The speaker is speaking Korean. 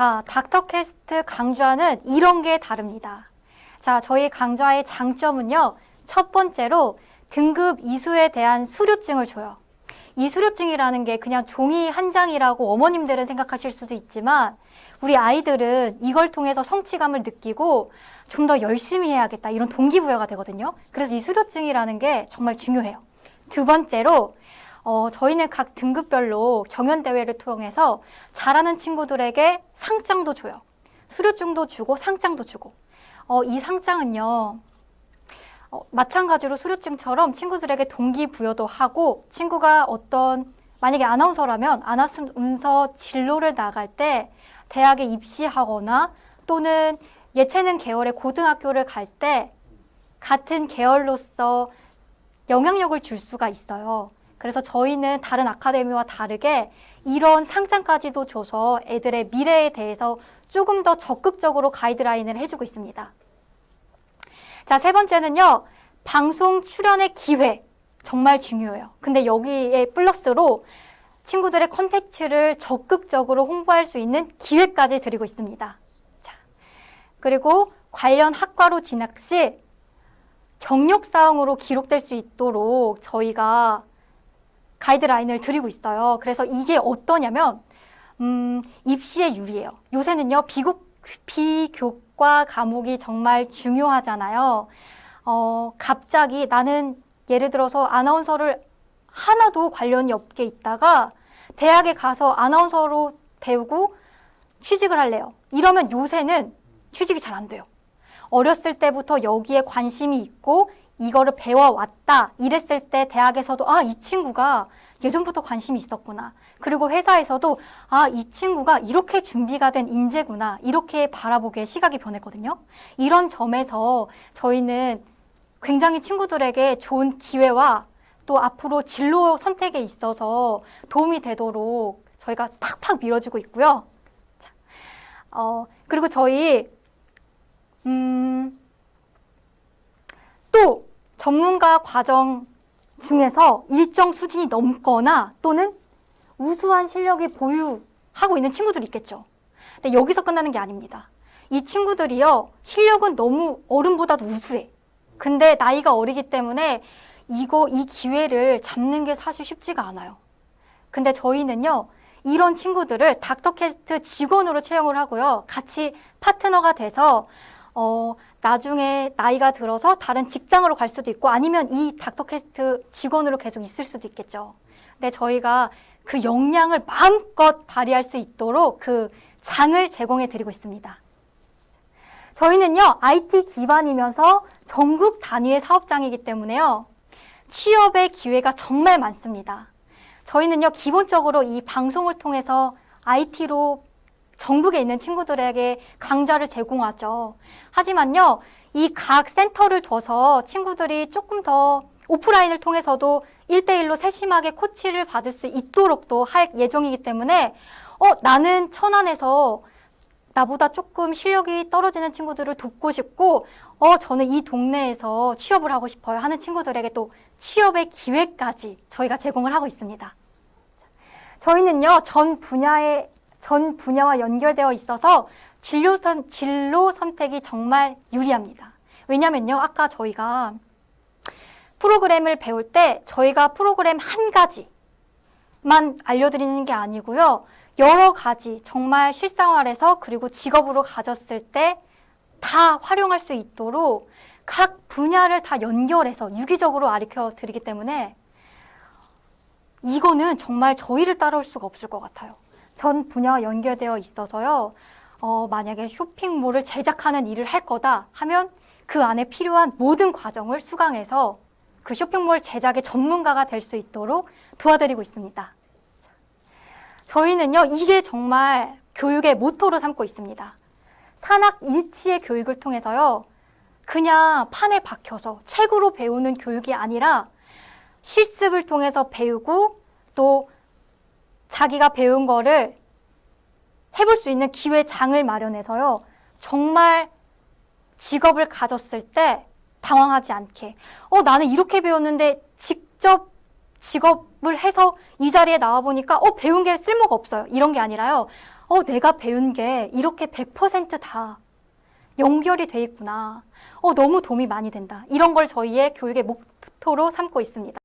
자, 닥터캐스트 강좌는 이런 게 다릅니다. 자, 저희 강좌의 장점은요. 첫 번째로 등급 이수에 대한 수료증을 줘요. 이 수료증이라는 게 그냥 종이 한 장이라고 어머님들은 생각하실 수도 있지만 우리 아이들은 이걸 통해서 성취감을 느끼고 좀 더 열심히 해야겠다 이런 동기부여가 되거든요. 그래서 이 수료증이라는 게 정말 중요해요. 두 번째로 어, 저희는 각 등급별로 경연 대회를 통해서 잘하는 친구들에게 상장도 줘요. 수료증도 주고 상장도 주고. 어, 이 상장은요. 어, 마찬가지로 수료증처럼 친구들에게 동기부여도 하고 친구가 어떤 만약에 아나운서라면 아나운서 진로를 나갈 때 대학에 입시하거나 또는 예체능 계열의 고등학교를 갈 때 같은 계열로서 영향력을 줄 수가 있어요. 그래서 저희는 다른 아카데미와 다르게 이런 상장까지도 줘서 애들의 미래에 대해서 조금 더 적극적으로 가이드라인을 해주고 있습니다. 자, 세 번째는요. 방송 출연의 기회. 정말 중요해요. 근데 여기에 플러스로 친구들의 컨텐츠를 적극적으로 홍보할 수 있는 기회까지 드리고 있습니다. 자, 그리고 관련 학과로 진학 시 경력 사항으로 기록될 수 있도록 저희가 가이드라인을 드리고 있어요. 그래서 이게 어떠냐면, 음, 입시에 유리해요. 요새는요, 비교, 비교과 과목이 정말 중요하잖아요. 어, 갑자기 나는 예를 들어서 아나운서를 하나도 관련이 없게 있다가 대학에 가서 아나운서로 배우고 취직을 할래요. 이러면 요새는 취직이 잘 안 돼요. 어렸을 때부터 여기에 관심이 있고 이거를 배워왔다 이랬을 때 대학에서도 아, 이 친구가 예전부터 관심이 있었구나. 그리고 회사에서도 아, 이 친구가 이렇게 준비가 된 인재구나. 이렇게 바라보게 시각이 변했거든요. 이런 점에서 저희는 굉장히 친구들에게 좋은 기회와 또 앞으로 진로 선택에 있어서 도움이 되도록 저희가 팍팍 밀어주고 있고요. 자, 어, 그리고 저희 음, 또 전문가 과정 중에서 일정 수준이 넘거나 또는 우수한 실력이 보유하고 있는 친구들이 있겠죠. 근데 여기서 끝나는 게 아닙니다. 이 친구들이요, 실력은 너무 어른보다도 우수해. 근데 나이가 어리기 때문에 이거, 이 기회를 잡는 게 사실 쉽지가 않아요. 근데 저희는요, 이런 친구들을 닥터캐스트 직원으로 채용을 하고요. 같이 파트너가 돼서 어, 나중에 나이가 들어서 다른 직장으로 갈 수도 있고 아니면 이 닥터캐스트 직원으로 계속 있을 수도 있겠죠. 근데 저희가 그 역량을 마음껏 발휘할 수 있도록 그 장을 제공해 드리고 있습니다. 저희는요, IT 기반이면서 전국 단위의 사업장이기 때문에요, 취업의 기회가 정말 많습니다. 저희는요, 기본적으로 이 방송을 통해서 IT로 전국에 있는 친구들에게 강좌를 제공하죠. 하지만요, 이 각 센터를 둬서 친구들이 조금 더 오프라인을 통해서도 1대1로 세심하게 코치를 받을 수 있도록 또할 예정이기 때문에, 어, 나는 천안에서 나보다 조금 실력이 떨어지는 친구들을 돕고 싶고, 어, 저는 이 동네에서 취업을 하고 싶어요 하는 친구들에게 또 취업의 기회까지 저희가 제공을 하고 있습니다. 저희는요, 전 분야의 전 분야와 연결되어 있어서 진로, 선, 진로 선택이 정말 유리합니다. 왜냐면요, 아까 저희가 프로그램을 배울 때 저희가 프로그램 한 가지만 알려드리는 게 아니고요. 여러 가지 정말 실생활에서 그리고 직업으로 가졌을 때 다 활용할 수 있도록 각 분야를 다 연결해서 유기적으로 가르쳐 드리기 때문에 이거는 정말 저희를 따라올 수가 없을 것 같아요. 전 분야와 연결되어 있어서요. 어, 만약에 쇼핑몰을 제작하는 일을 할 거다 하면 그 안에 필요한 모든 과정을 수강해서 그 쇼핑몰 제작의 전문가가 될 수 있도록 도와드리고 있습니다. 자, 저희는요, 이게 정말 교육의 모토로 삼고 있습니다. 산학 일치의 교육을 통해서요, 그냥 판에 박혀서 책으로 배우는 교육이 아니라 실습을 통해서 배우고 또 자기가 배운 거를 해볼 수 있는 기회장을 마련해서요. 정말 직업을 가졌을 때 당황하지 않게. 어, 나는 이렇게 배웠는데 직접 직업을 해서 이 자리에 나와 보니까 어, 배운 게 쓸모가 없어요. 이런 게 아니라요. 어, 내가 배운 게 이렇게 100%다 연결이 돼 있구나. 어, 너무 도움이 많이 된다. 이런 걸 저희의 교육의 목표로 삼고 있습니다.